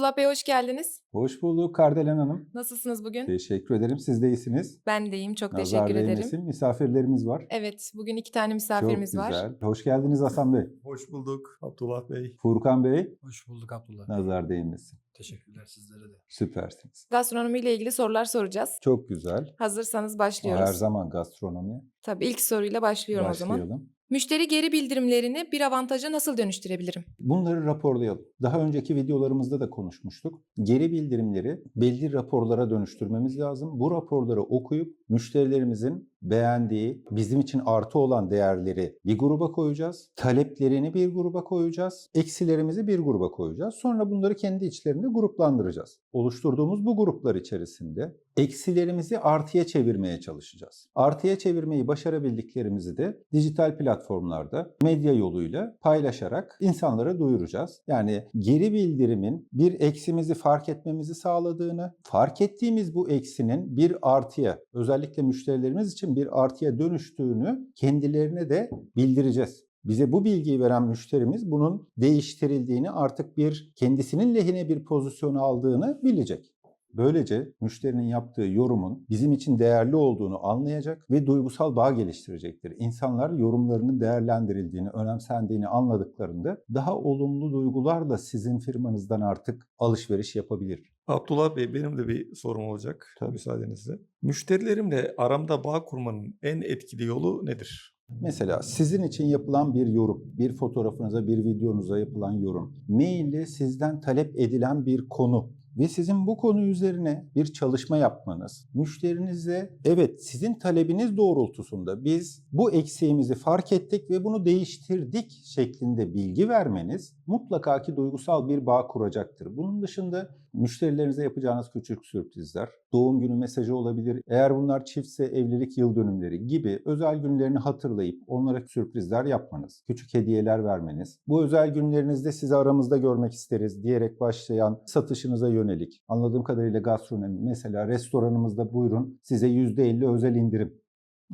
Abdullah Bey hoş geldiniz. Hoş bulduk Kardelen Hanım. Nasılsınız bugün? Teşekkür ederim. Siz de iyisiniz. Ben de iyiyim. Çok Nazar teşekkür ederim. değmesin. Misafirlerimiz var. Evet, bugün iki tane misafirimiz Çok var. güzel. Hoş geldiniz Hasan Bey. Hoş bulduk Abdullah Bey. Furkan Bey. Hoş bulduk Abdullah. Nazar değmesin. Teşekkürler sizlere de. Süpersiniz. Gastronomi ile ilgili sorular soracağız. Çok güzel. Hazırsanız başlıyoruz. her zaman gastronomi. Tabii ilk soruyla başlıyorum o zaman. Başlayalım. Müşteri geri bildirimlerini bir avantaja nasıl dönüştürebilirim? Bunları raporlayalım. Daha önceki videolarımızda da konuşmuştuk. Geri bildirimleri belli raporlara dönüştürmemiz lazım. Bu raporları okuyup müşterilerimizin beğendiği, bizim için artı olan değerleri bir gruba koyacağız. Taleplerini bir gruba koyacağız. Eksilerimizi bir gruba koyacağız. Sonra bunları kendi içlerinde gruplandıracağız. Oluşturduğumuz bu gruplar içerisinde eksilerimizi artıya çevirmeye çalışacağız. Artıya çevirmeyi başarabildiklerimizi de dijital platformlarda medya yoluyla paylaşarak insanlara duyuracağız. Yani geri bildirimin bir eksimizi fark etmemizi sağladığını, fark ettiğimiz bu eksinin bir artıya, özellikle müşterilerimiz için bir artıya dönüştüğünü kendilerine de bildireceğiz. Bize bu bilgiyi veren müşterimiz bunun değiştirildiğini artık bir kendisinin lehine bir pozisyonu aldığını bilecek. Böylece müşterinin yaptığı yorumun bizim için değerli olduğunu anlayacak ve duygusal bağ geliştirecektir. İnsanlar yorumlarının değerlendirildiğini, önemsendiğini anladıklarında daha olumlu duygularla sizin firmanızdan artık alışveriş yapabilir. Abdullah Bey benim de bir sorum olacak Tabii. müsaadenizle. Müşterilerimle aramda bağ kurmanın en etkili yolu nedir? Mesela sizin için yapılan bir yorum, bir fotoğrafınıza, bir videonuza yapılan yorum, maille sizden talep edilen bir konu ve sizin bu konu üzerine bir çalışma yapmanız, müşterinize evet sizin talebiniz doğrultusunda biz bu eksiğimizi fark ettik ve bunu değiştirdik şeklinde bilgi vermeniz mutlaka ki duygusal bir bağ kuracaktır. Bunun dışında müşterilerinize yapacağınız küçük sürprizler, doğum günü mesajı olabilir. Eğer bunlar çiftse evlilik yıl dönümleri gibi özel günlerini hatırlayıp onlara sürprizler yapmanız, küçük hediyeler vermeniz, bu özel günlerinizde sizi aramızda görmek isteriz diyerek başlayan satışınıza yönelik. Anladığım kadarıyla gastronomi mesela restoranımızda buyurun size %50 özel indirim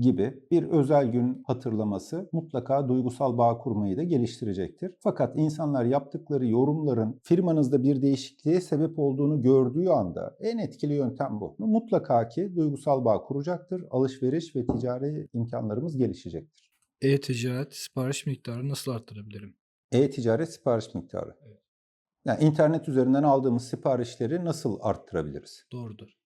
gibi bir özel gün hatırlaması mutlaka duygusal bağ kurmayı da geliştirecektir. Fakat insanlar yaptıkları yorumların firmanızda bir değişikliğe sebep olduğunu gördüğü anda en etkili yöntem bu. Mutlaka ki duygusal bağ kuracaktır. Alışveriş ve ticari imkanlarımız gelişecektir. E-ticaret sipariş miktarını nasıl arttırabilirim? E-ticaret sipariş miktarı. Evet. Yani internet üzerinden aldığımız siparişleri nasıl arttırabiliriz? Doğrudur.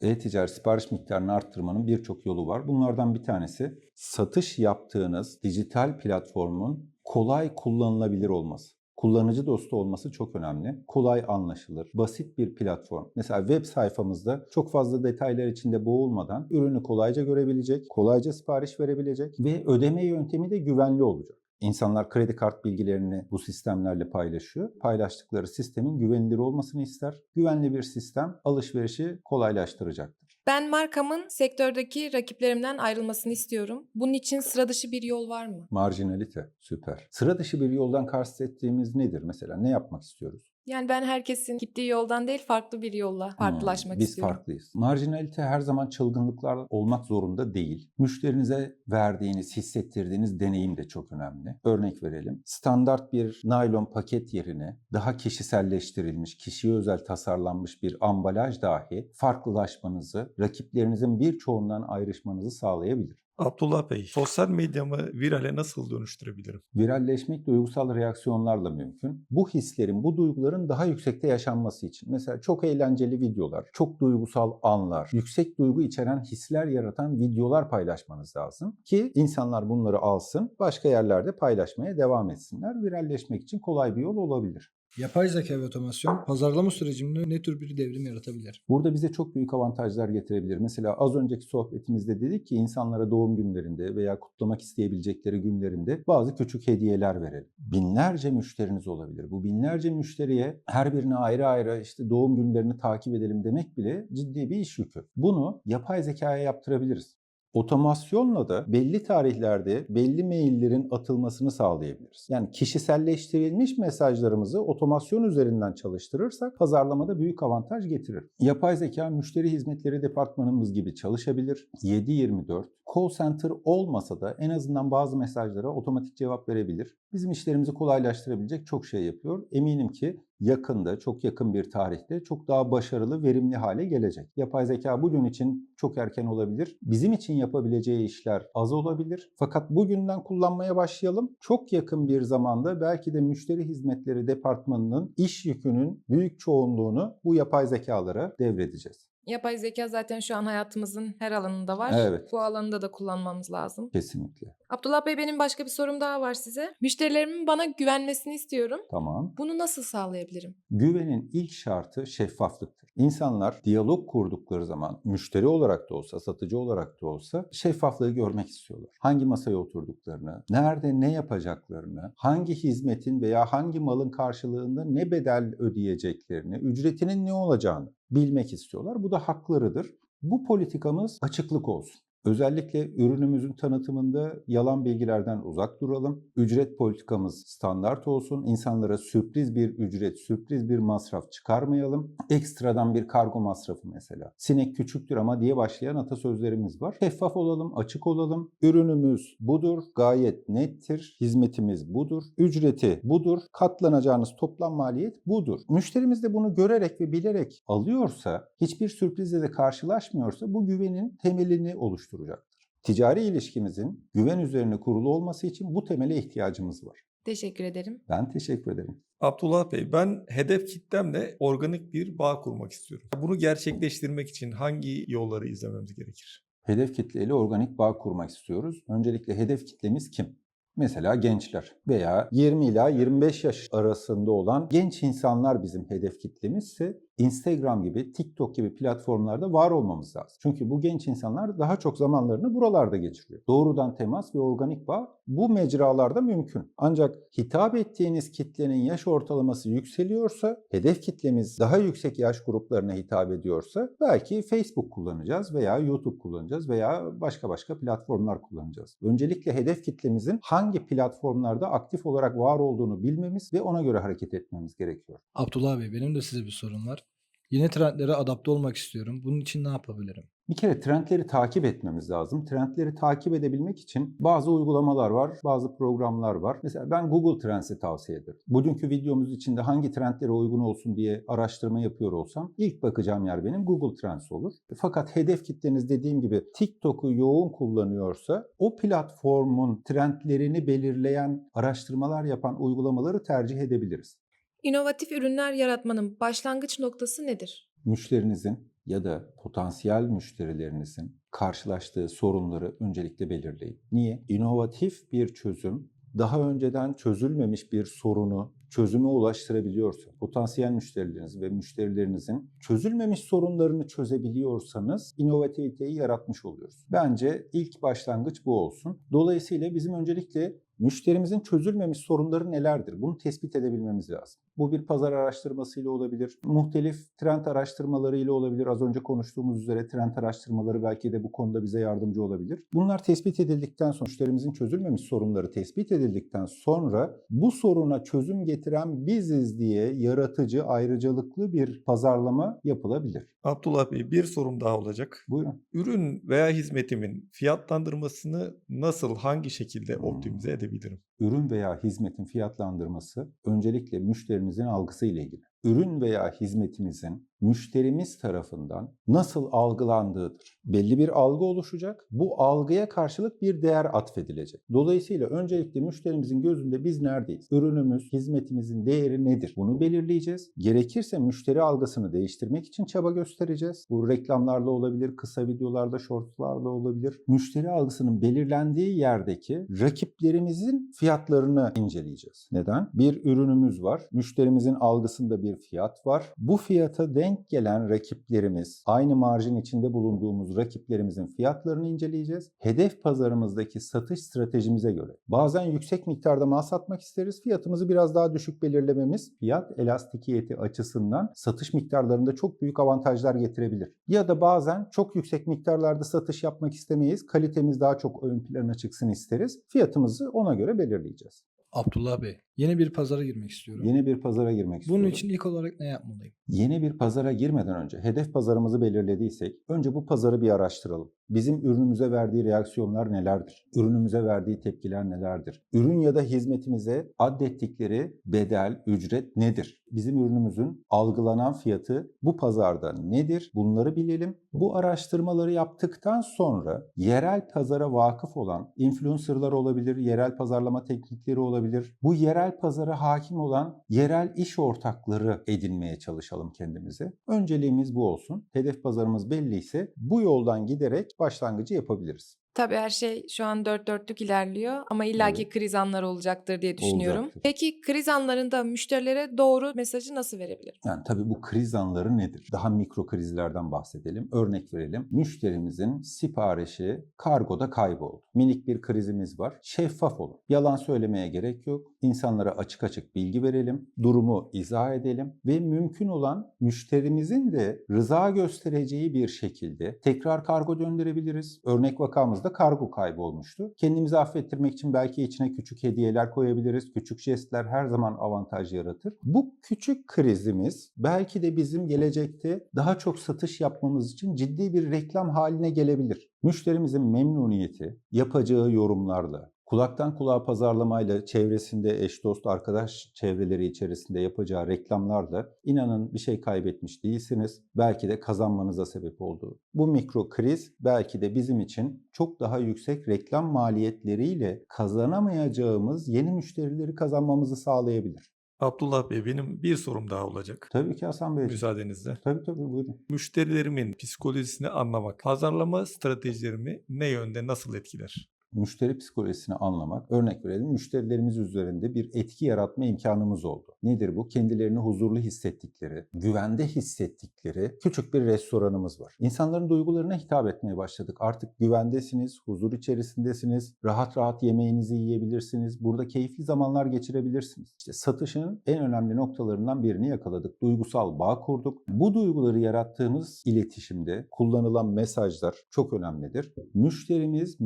E-ticaret sipariş miktarını arttırmanın birçok yolu var. Bunlardan bir tanesi satış yaptığınız dijital platformun kolay kullanılabilir olması. Kullanıcı dostu olması çok önemli. Kolay anlaşılır, basit bir platform. Mesela web sayfamızda çok fazla detaylar içinde boğulmadan ürünü kolayca görebilecek, kolayca sipariş verebilecek ve ödeme yöntemi de güvenli olacak. İnsanlar kredi kart bilgilerini bu sistemlerle paylaşıyor. Paylaştıkları sistemin güvenilir olmasını ister. Güvenli bir sistem alışverişi kolaylaştıracaktır. Ben markamın sektördeki rakiplerimden ayrılmasını istiyorum. Bunun için sıra dışı bir yol var mı? Marjinalite, süper. Sıra dışı bir yoldan kastettiğimiz nedir mesela? Ne yapmak istiyoruz? Yani ben herkesin gittiği yoldan değil farklı bir yolla farklılaşmak Hmm, Biz istiyorum. farklıyız. Marjinalite her zaman çılgınlıklar olmak zorunda değil. Müşterinize verdiğiniz, hissettirdiğiniz deneyim de çok önemli. Örnek verelim. Standart bir naylon paket yerine daha kişiselleştirilmiş, kişiye özel tasarlanmış bir ambalaj dahi farklılaşmanızı, rakiplerinizin birçoğundan ayrışmanızı sağlayabilir. Abdullah Bey, sosyal medyamı virale nasıl dönüştürebilirim? Viralleşmek duygusal reaksiyonlarla mümkün. Bu hislerin, bu duyguların daha yüksekte yaşanması için mesela çok eğlenceli videolar, çok duygusal anlar, yüksek duygu içeren hisler yaratan videolar paylaşmanız lazım ki insanlar bunları alsın, başka yerlerde paylaşmaya devam etsinler. Viralleşmek için kolay bir yol olabilir. Yapay zeka ve otomasyon pazarlama sürecinde ne tür bir devrim yaratabilir? Burada bize çok büyük avantajlar getirebilir. Mesela az önceki sohbetimizde dedik ki insanlara doğum günlerinde veya kutlamak isteyebilecekleri günlerinde bazı küçük hediyeler verelim. Binlerce müşteriniz olabilir. Bu binlerce müşteriye her birine ayrı ayrı işte doğum günlerini takip edelim demek bile ciddi bir iş yükü. Bunu yapay zekaya yaptırabiliriz. Otomasyonla da belli tarihlerde belli maillerin atılmasını sağlayabiliriz. Yani kişiselleştirilmiş mesajlarımızı otomasyon üzerinden çalıştırırsak pazarlamada büyük avantaj getirir. Yapay zeka müşteri hizmetleri departmanımız gibi çalışabilir. 7-24 call center olmasa da en azından bazı mesajlara otomatik cevap verebilir. Bizim işlerimizi kolaylaştırabilecek çok şey yapıyor. Eminim ki yakında, çok yakın bir tarihte çok daha başarılı, verimli hale gelecek. Yapay zeka bugün için çok erken olabilir. Bizim için yapabileceği işler az olabilir. Fakat bugünden kullanmaya başlayalım. Çok yakın bir zamanda belki de müşteri hizmetleri departmanının iş yükünün büyük çoğunluğunu bu yapay zekalara devredeceğiz. Yapay zeka zaten şu an hayatımızın her alanında var. Evet. Bu alanda da kullanmamız lazım. Kesinlikle. Abdullah Bey benim başka bir sorum daha var size. Müşterilerimin bana güvenmesini istiyorum. Tamam. Bunu nasıl sağlayabilirim? Güvenin ilk şartı şeffaflıktır. İnsanlar diyalog kurdukları zaman müşteri olarak da olsa, satıcı olarak da olsa şeffaflığı görmek istiyorlar. Hangi masaya oturduklarını, nerede ne yapacaklarını, hangi hizmetin veya hangi malın karşılığında ne bedel ödeyeceklerini, ücretinin ne olacağını bilmek istiyorlar. Bu da haklarıdır. Bu politikamız açıklık olsun. Özellikle ürünümüzün tanıtımında yalan bilgilerden uzak duralım. Ücret politikamız standart olsun. İnsanlara sürpriz bir ücret, sürpriz bir masraf çıkarmayalım. Ekstradan bir kargo masrafı mesela. Sinek küçüktür ama diye başlayan atasözlerimiz var. Şeffaf olalım, açık olalım. Ürünümüz budur, gayet nettir. Hizmetimiz budur, ücreti budur. Katlanacağınız toplam maliyet budur. Müşterimiz de bunu görerek ve bilerek alıyorsa, hiçbir sürprizle de karşılaşmıyorsa bu güvenin temelini oluşturacaktır. Ticari ilişkimizin güven üzerine kurulu olması için bu temele ihtiyacımız var. Teşekkür ederim. Ben teşekkür ederim. Abdullah Bey ben hedef kitlemle organik bir bağ kurmak istiyorum. Bunu gerçekleştirmek için hangi yolları izlememiz gerekir? Hedef kitleyle organik bağ kurmak istiyoruz. Öncelikle hedef kitlemiz kim? Mesela gençler veya 20 ila 25 yaş arasında olan genç insanlar bizim hedef kitlemizse Instagram gibi, TikTok gibi platformlarda var olmamız lazım. Çünkü bu genç insanlar daha çok zamanlarını buralarda geçiriyor. Doğrudan temas ve organik bağ bu mecralarda mümkün. Ancak hitap ettiğiniz kitlenin yaş ortalaması yükseliyorsa, hedef kitlemiz daha yüksek yaş gruplarına hitap ediyorsa belki Facebook kullanacağız veya YouTube kullanacağız veya başka başka platformlar kullanacağız. Öncelikle hedef kitlemizin hangi platformlarda aktif olarak var olduğunu bilmemiz ve ona göre hareket etmemiz gerekiyor. Abdullah Bey benim de size bir sorum var. Yeni trendlere adapte olmak istiyorum. Bunun için ne yapabilirim? Bir kere trendleri takip etmemiz lazım. Trendleri takip edebilmek için bazı uygulamalar var, bazı programlar var. Mesela ben Google Trends'i tavsiye ederim. Bugünkü videomuz içinde hangi trendlere uygun olsun diye araştırma yapıyor olsam ilk bakacağım yer benim Google Trends olur. Fakat hedef kitleniz dediğim gibi TikTok'u yoğun kullanıyorsa o platformun trendlerini belirleyen araştırmalar yapan uygulamaları tercih edebiliriz. İnovatif ürünler yaratmanın başlangıç noktası nedir? müşterinizin ya da potansiyel müşterilerinizin karşılaştığı sorunları öncelikle belirleyin. Niye? İnovatif bir çözüm daha önceden çözülmemiş bir sorunu çözüme ulaştırabiliyorsa, potansiyel müşterileriniz ve müşterilerinizin çözülmemiş sorunlarını çözebiliyorsanız inovativiteyi yaratmış oluyoruz. Bence ilk başlangıç bu olsun. Dolayısıyla bizim öncelikle müşterimizin çözülmemiş sorunları nelerdir? Bunu tespit edebilmemiz lazım. Bu bir pazar araştırmasıyla olabilir, muhtelif trend araştırmalarıyla olabilir. Az önce konuştuğumuz üzere trend araştırmaları belki de bu konuda bize yardımcı olabilir. Bunlar tespit edildikten sonra, müşterimizin çözülmemiş sorunları tespit edildikten sonra bu soruna çözüm getiren biziz diye yaratıcı, ayrıcalıklı bir pazarlama yapılabilir. Abdullah Bey bir sorum daha olacak. Buyurun. Ürün veya hizmetimin fiyatlandırmasını nasıl, hangi şekilde optimize edebilirim? Ürün veya hizmetin fiyatlandırması öncelikle müşterimizin algısı ile ilgili. Ürün veya hizmetimizin müşterimiz tarafından nasıl algılandığıdır. Belli bir algı oluşacak. Bu algıya karşılık bir değer atfedilecek. Dolayısıyla öncelikle müşterimizin gözünde biz neredeyiz? Ürünümüz, hizmetimizin değeri nedir? Bunu belirleyeceğiz. Gerekirse müşteri algısını değiştirmek için çaba göstereceğiz. Bu reklamlarla olabilir, kısa videolarda, shortslarla olabilir. Müşteri algısının belirlendiği yerdeki rakiplerimizin fiyatlarını inceleyeceğiz. Neden? Bir ürünümüz var. Müşterimizin algısında bir fiyat var. Bu fiyata denk gelen rakiplerimiz, aynı marjin içinde bulunduğumuz rakiplerimizin fiyatlarını inceleyeceğiz. Hedef pazarımızdaki satış stratejimize göre. Bazen yüksek miktarda mal satmak isteriz. Fiyatımızı biraz daha düşük belirlememiz fiyat elastikiyeti açısından satış miktarlarında çok büyük avantajlar getirebilir. Ya da bazen çok yüksek miktarlarda satış yapmak istemeyiz. Kalitemiz daha çok ön plana çıksın isteriz. Fiyatımızı ona göre belirleyeceğiz. Abdullah Bey Yeni bir pazara girmek istiyorum. Yeni bir pazara girmek istiyorum. Bunun için ilk olarak ne yapmalıyım? Yeni bir pazara girmeden önce hedef pazarımızı belirlediysek önce bu pazarı bir araştıralım. Bizim ürünümüze verdiği reaksiyonlar nelerdir? Ürünümüze verdiği tepkiler nelerdir? Ürün ya da hizmetimize addettikleri bedel, ücret nedir? Bizim ürünümüzün algılanan fiyatı bu pazarda nedir? Bunları bilelim. Bu araştırmaları yaptıktan sonra yerel pazara vakıf olan influencerlar olabilir, yerel pazarlama teknikleri olabilir. Bu yerel pazara hakim olan yerel iş ortakları edinmeye çalışalım kendimize. Önceliğimiz bu olsun. Hedef pazarımız belliyse bu yoldan giderek başlangıcı yapabiliriz. Tabii her şey şu an dört dörtlük ilerliyor ama illaki Evet. kriz anları olacaktır diye düşünüyorum. Olacaktır. Peki kriz anlarında müşterilere doğru mesajı nasıl verebilirim? Yani tabii bu kriz anları nedir? Daha mikro krizlerden bahsedelim. Örnek verelim. Müşterimizin siparişi kargoda kayboldu. Minik bir krizimiz var. Şeffaf olun. Yalan söylemeye gerek yok. İnsanlara açık açık bilgi verelim. Durumu izah edelim ve mümkün olan müşterimizin de rıza göstereceği bir şekilde tekrar kargo gönderebiliriz. Örnek vakamızda kargo kaybolmuştu. Kendimizi affettirmek için belki içine küçük hediyeler koyabiliriz. Küçük jestler her zaman avantaj yaratır. Bu küçük krizimiz belki de bizim gelecekte daha çok satış yapmamız için ciddi bir reklam haline gelebilir. Müşterimizin memnuniyeti yapacağı yorumlarla, kulaktan kulağa pazarlamayla çevresinde eş dost arkadaş çevreleri içerisinde yapacağı reklamlarla inanın bir şey kaybetmiş değilsiniz. Belki de kazanmanıza sebep oldu. Bu mikro kriz belki de bizim için çok daha yüksek reklam maliyetleriyle kazanamayacağımız yeni müşterileri kazanmamızı sağlayabilir. Abdullah Bey benim bir sorum daha olacak. Tabii ki Hasan Bey. Müsaadenizle. Tabii tabii buyurun. Müşterilerimin psikolojisini anlamak, pazarlama stratejilerimi ne yönde nasıl etkiler? Müşteri psikolojisini anlamak, örnek verelim müşterilerimiz üzerinde bir etki yaratma imkanımız oldu. Nedir bu? Kendilerini huzurlu hissettikleri, güvende hissettikleri küçük bir restoranımız var. İnsanların duygularına hitap etmeye başladık. Artık güvendesiniz, huzur içerisindesiniz, rahat rahat yemeğinizi yiyebilirsiniz, burada keyifli zamanlar geçirebilirsiniz. İşte satışın en önemli noktalarından birini yakaladık. Duygusal bağ kurduk. Bu duyguları yarattığımız iletişimde kullanılan mesajlar çok önemlidir. Müşterimiz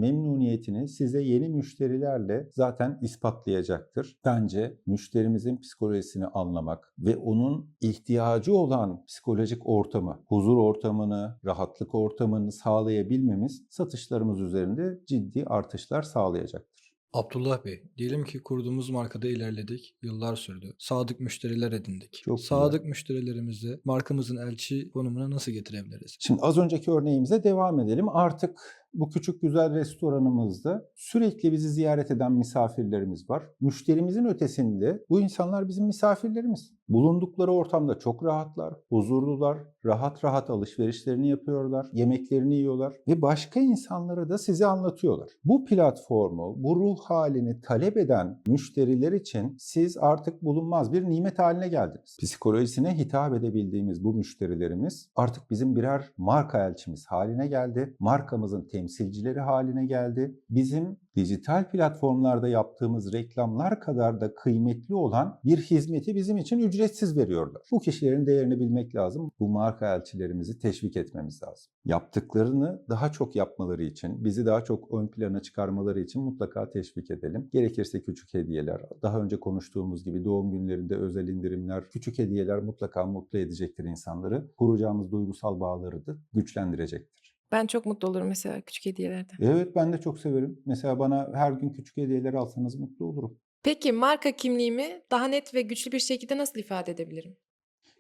memnuniyetini size yeni müşterilerle zaten ispatlayacaktır. Bence müşterimizin psikolojisini anlamak ve onun ihtiyacı olan psikolojik ortamı, huzur ortamını, rahatlık ortamını sağlayabilmemiz satışlarımız üzerinde ciddi artışlar sağlayacaktır. Abdullah Bey, diyelim ki kurduğumuz markada ilerledik, yıllar sürdü. Sadık müşteriler edindik. Çok güzel. Sadık müşterilerimizi markamızın elçi konumuna nasıl getirebiliriz? Şimdi az önceki örneğimize devam edelim. Artık bu küçük güzel restoranımızda sürekli bizi ziyaret eden misafirlerimiz var. Müşterimizin ötesinde bu insanlar bizim misafirlerimiz. Bulundukları ortamda çok rahatlar, huzurlular, rahat rahat alışverişlerini yapıyorlar, yemeklerini yiyorlar ve başka insanlara da size anlatıyorlar. Bu platformu, bu ruh halini talep eden müşteriler için siz artık bulunmaz bir nimet haline geldiniz. Psikolojisine hitap edebildiğimiz bu müşterilerimiz artık bizim birer marka elçimiz haline geldi. Markamızın temsilcileri haline geldi. Bizim dijital platformlarda yaptığımız reklamlar kadar da kıymetli olan bir hizmeti bizim için ücretsiz veriyorlar. Bu kişilerin değerini bilmek lazım. Bu marka elçilerimizi teşvik etmemiz lazım. Yaptıklarını daha çok yapmaları için, bizi daha çok ön plana çıkarmaları için mutlaka teşvik edelim. Gerekirse küçük hediyeler, daha önce konuştuğumuz gibi doğum günlerinde özel indirimler, küçük hediyeler mutlaka mutlu edecektir insanları. Kuracağımız duygusal bağları da güçlendirecektir. Ben çok mutlu olurum mesela küçük hediyelerde. Evet ben de çok severim. Mesela bana her gün küçük hediyeler alsanız mutlu olurum. Peki marka kimliğimi daha net ve güçlü bir şekilde nasıl ifade edebilirim?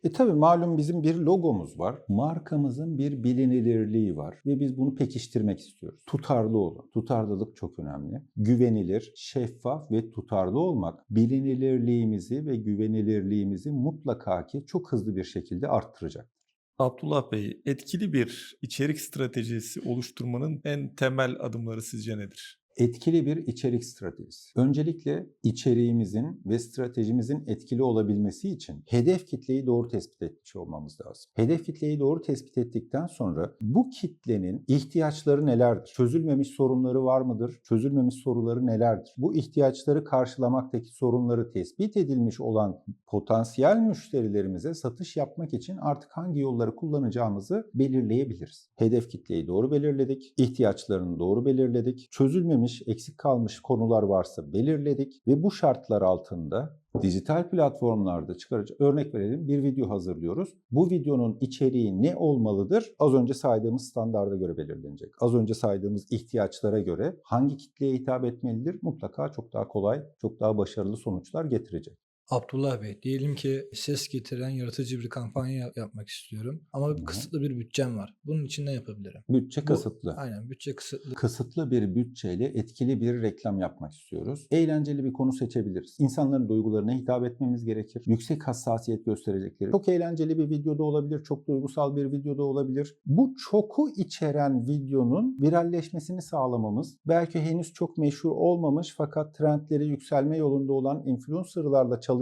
E tabi malum bizim bir logomuz var. Markamızın bir bilinilirliği var ve biz bunu pekiştirmek istiyoruz. Tutarlı olun. Tutarlılık çok önemli. Güvenilir, şeffaf ve tutarlı olmak bilinilirliğimizi ve güvenilirliğimizi mutlaka ki çok hızlı bir şekilde arttıracak. Abdullah Bey, etkili bir içerik stratejisi oluşturmanın en temel adımları sizce nedir? Etkili bir içerik stratejisi. Öncelikle içeriğimizin ve stratejimizin etkili olabilmesi için hedef kitleyi doğru tespit etmiş olmamız lazım. Hedef kitleyi doğru tespit ettikten sonra bu kitlenin ihtiyaçları nelerdir? Çözülmemiş sorunları var mıdır? Çözülmemiş soruları nelerdir? Bu ihtiyaçları karşılamaktaki sorunları tespit edilmiş olan potansiyel müşterilerimize satış yapmak için artık hangi yolları kullanacağımızı belirleyebiliriz. Hedef kitleyi doğru belirledik, ihtiyaçlarını doğru belirledik, çözülmemiş, eksik kalmış konular varsa belirledik ve bu şartlar altında Dijital platformlarda çıkarıcı örnek verelim bir video hazırlıyoruz. Bu videonun içeriği ne olmalıdır? Az önce saydığımız standarda göre belirlenecek. Az önce saydığımız ihtiyaçlara göre hangi kitleye hitap etmelidir? Mutlaka çok daha kolay, çok daha başarılı sonuçlar getirecek. Abdullah Bey, diyelim ki ses getiren yaratıcı bir kampanya yap- yapmak istiyorum. Ama hı. kısıtlı bir bütçem var. Bunun için ne yapabilirim? Bütçe Bu- kısıtlı. Aynen, bütçe kısıtlı. Kısıtlı bir bütçeyle etkili bir reklam yapmak istiyoruz. Eğlenceli bir konu seçebiliriz. İnsanların duygularına hitap etmemiz gerekir. Yüksek hassasiyet gösterecekleri. Çok eğlenceli bir videoda olabilir, çok duygusal bir videoda olabilir. Bu çoku içeren videonun viralleşmesini sağlamamız, belki henüz çok meşhur olmamış fakat trendleri yükselme yolunda olan influencerlarla çalışmamız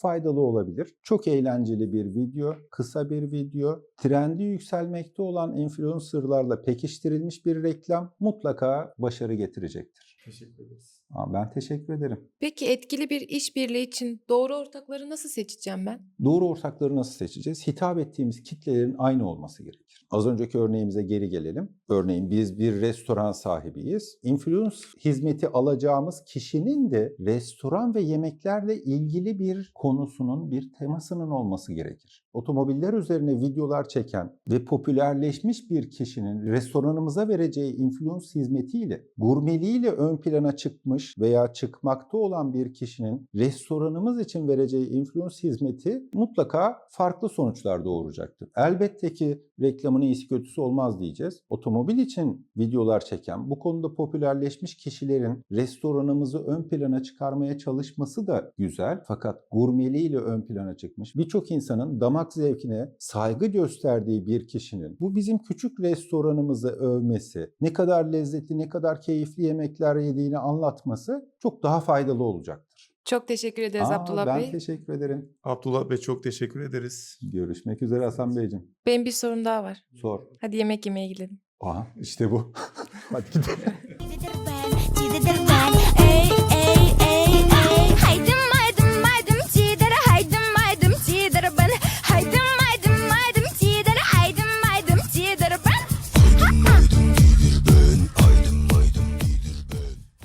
faydalı olabilir. Çok eğlenceli bir video, kısa bir video, trendi yükselmekte olan influencerlarla pekiştirilmiş bir reklam mutlaka başarı getirecektir. Teşekkür ederiz. Aa, Ben teşekkür ederim. Peki etkili bir işbirliği için doğru ortakları nasıl seçeceğim ben? Doğru ortakları nasıl seçeceğiz? Hitap ettiğimiz kitlelerin aynı olması gerekir. Az önceki örneğimize geri gelelim. Örneğin biz bir restoran sahibiyiz. Influence hizmeti alacağımız kişinin de restoran ve yemeklerle ilgili bir konusunun, bir temasının olması gerekir. Otomobiller üzerine videolar çeken ve popülerleşmiş bir kişinin restoranımıza vereceği influence hizmetiyle, gurmeliğiyle ön plana çıkmış veya çıkmakta olan bir kişinin restoranımız için vereceği influence hizmeti mutlaka farklı sonuçlar doğuracaktır. Elbette ki reklamın iyisi kötüsü olmaz diyeceğiz. Otomobil için videolar çeken, bu konuda popülerleşmiş kişilerin restoranımızı ön plana çıkarmaya çalışması da güzel. Fakat gurmeliğiyle ön plana çıkmış birçok insanın damak zevkine saygı gösterdiği bir kişinin bu bizim küçük restoranımızı övmesi, ne kadar lezzetli, ne kadar keyifli yemekler yediğini anlatması çok daha faydalı olacaktır. Çok teşekkür ederiz Aa, Abdullah ben Bey. teşekkür ederim. Abdullah Bey çok teşekkür ederiz. Görüşmek üzere Hasan Beyciğim. Benim bir sorum daha var. Sor. Hadi yemek yemeye gidelim. Aha işte bu. Hadi gidelim.